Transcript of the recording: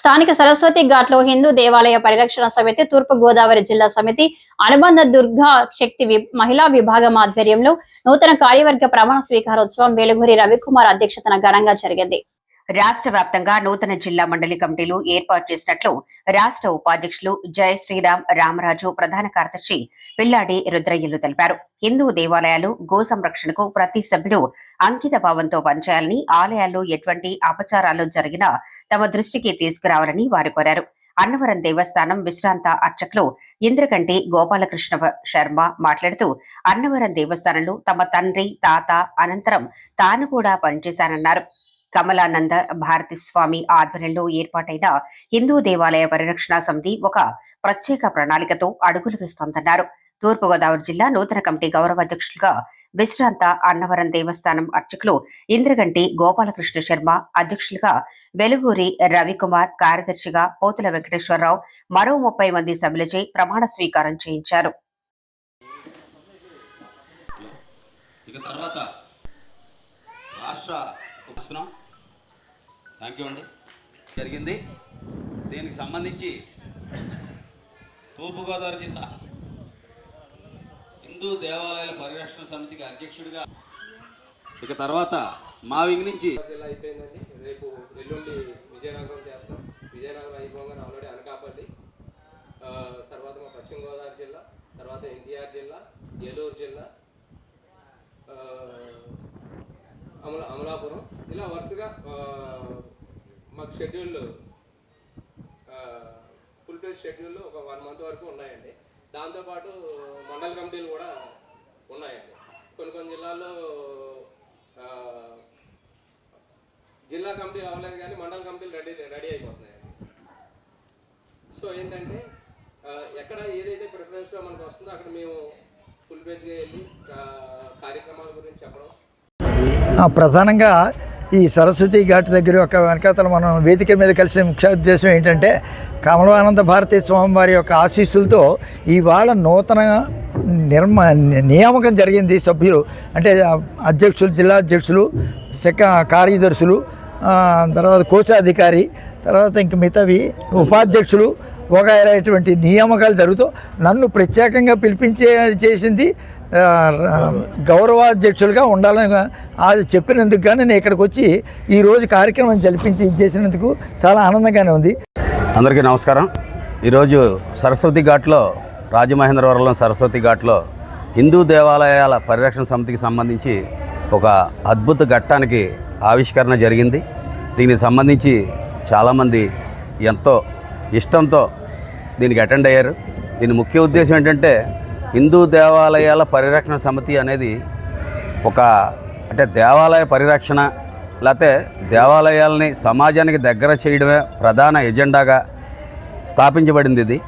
స్థానిక సరస్వతి ఘాట్లో హిందూ దేవాలయ పరిరక్షణ సమితి తూర్పు గోదావరి జిల్లా సమితి అనుబంధ దుర్గా శక్తి మహిళా విభాగం ఆధ్వర్యంలో నూతన కార్యవర్గ ప్రమాణ స్వీకారోత్సవం వేలుగురి రవికుమార్ అధ్యక్షతన ఘనంగా జరిగింది. రాష్ట్ర వ్యాప్తంగా నూతన జిల్లా మండలి కమిటీలు ఏర్పాటు చేసినట్లు రాష్ట్ర ఉపాధ్యక్షులు జయ శ్రీరామ్ రామరాజు ప్రధాన కార్యదర్శి పిల్లాడి రుద్రయ్యలు తెలిపారు. హిందూ దేవాలయాలు గో సంరక్షణకు ప్రతి సభ్యుడు అంకిత భావంతో పనిచేయాలని ఆలయాల్లో ఎటువంటి అపచారాలు జరిగినా తమ దృష్టికి తీసుకురావాలని వారు కోరారు. అన్నవరం దేవస్థానం విశ్రాంత అర్చకులు ఇంద్రకంటి గోపాలకృష్ణ శర్మ మాట్లాడుతూ అన్నవరం దేవస్థానంలో తమ తండ్రి తాత అనంతరం తాను కూడా పనిచేశానన్నారు. కమలానంద భారతి స్వామి ఆధ్వర్యంలో ఏర్పాటైన హిందూ దేవాలయ పరిరక్షణ సమితి ఒక ప్రత్యేక ప్రణాళికతో అడుగులు వేస్తోందన్నారు. తూర్పుగోదావరి జిల్లా నూతన కమిటీ గౌరవ అధ్యక్షులుగా విశ్రాంత అన్నవరం దేవస్థానం అర్చకులు ఇంద్రగంటి గోపాలకృష్ణ శర్మ అధ్యక్షులుగా వెలుగూరి రవికుమార్ కార్యదర్శిగా పోతుల వెంకటేశ్వరరావు మరో ముప్పై మంది సభ్యులచే ప్రమాణ స్వీకారం చేయించారు. జరిగింది. దీనికి సంబంధించి తూర్పుగోదావరి జిల్లా హిందూ దేవాలయాల పరిరక్షణ సమితికి అధ్యక్షుడిగా ఇక తర్వాత మా వింగ్ నుంచి జిల్లా అయిపోయిందండి. రేపు ఎల్లుండి విజయనగరం చేస్తాం. విజయనగరం అయిపోగానే ఆల్రెడీ అనకాపల్లి తర్వాత మా పశ్చిమ గోదావరి జిల్లా తర్వాత ఎన్టీఆర్ జిల్లా ఏలూరు జిల్లా అమలా అమల అమలాపురం. ఇలా వరుసగా మాకు షెడ్యూల్ ఫుల్ పేజ్ షెడ్యూల్ ఒక వన్ మంత్ వరకు ఉన్నాయండి. దాంతోపాటు మండల కమిటీలు కూడా ఉన్నాయండి. కొన్ని కొన్ని జిల్లాల్లో జిల్లా కమిటీలు అవ్వలేదు కానీ మండల కమిటీలు రెడీ రెడీ అయిపోతున్నాయండి. సో ఏంటంటే ఎక్కడ ఏదైతే ప్రిఫరెన్స్గా మనకు వస్తుందో అక్కడ మేము ఫుల్ పేజ్గా వెళ్ళి కార్యక్రమాల గురించి చెప్పడం. ప్రధానంగా ఈ సరస్వతి ఘాట్ దగ్గర ఒక వెనకాతల మనం వేదిక మీద కలిసిన ముఖ్య ఉద్దేశం ఏంటంటే కమలవానంద భారతీ స్వామి వారి యొక్క ఆశీస్సులతో ఇవాళ నూతన నిర్మ నియామకం జరిగింది సభ్యులు. అంటే అధ్యక్షులు జిల్లా అధ్యక్షులు శక కార్యదర్శులు తర్వాత కోశాధికారి తర్వాత ఇంక మిగతావి ఉపాధ్యక్షులు వగైరాటువంటి నియామకాలు జరుగుతూ నన్ను ప్రత్యేకంగా పిలిపించే చేసింది గౌరవాధ్యక్షులుగా ఉండాలని అది చెప్పినందుకు కానీ నేను ఇక్కడికి వచ్చి ఈరోజు కార్యక్రమం జరిపించి చేసినందుకు చాలా ఆనందంగానే ఉంది. అందరికీ నమస్కారం. ఈరోజు సరస్వతి ఘాట్లో రాజమహేంద్రవరంలో సరస్వతి ఘాట్లో హిందూ దేవాలయాల పరిరక్షణ సమితికి సంబంధించి ఒక అద్భుత ఘట్టానికి ఆవిష్కరణ జరిగింది. దీనికి సంబంధించి చాలామంది ఎంతో ఇష్టంతో దీనికి అటెండ్ అయ్యారు. దీని ముఖ్య ఉద్దేశం ఏంటంటే హిందూ దేవాలయాల పరిరక్షణ సమితి అనేది ఒక అంటే దేవాలయ పరిరక్షణ లేకపోతే దేవాలయాల్ని సమాజానికి దగ్గర చేయడమే ప్రధాన ఎజెండాగా స్థాపించబడింది ఇది.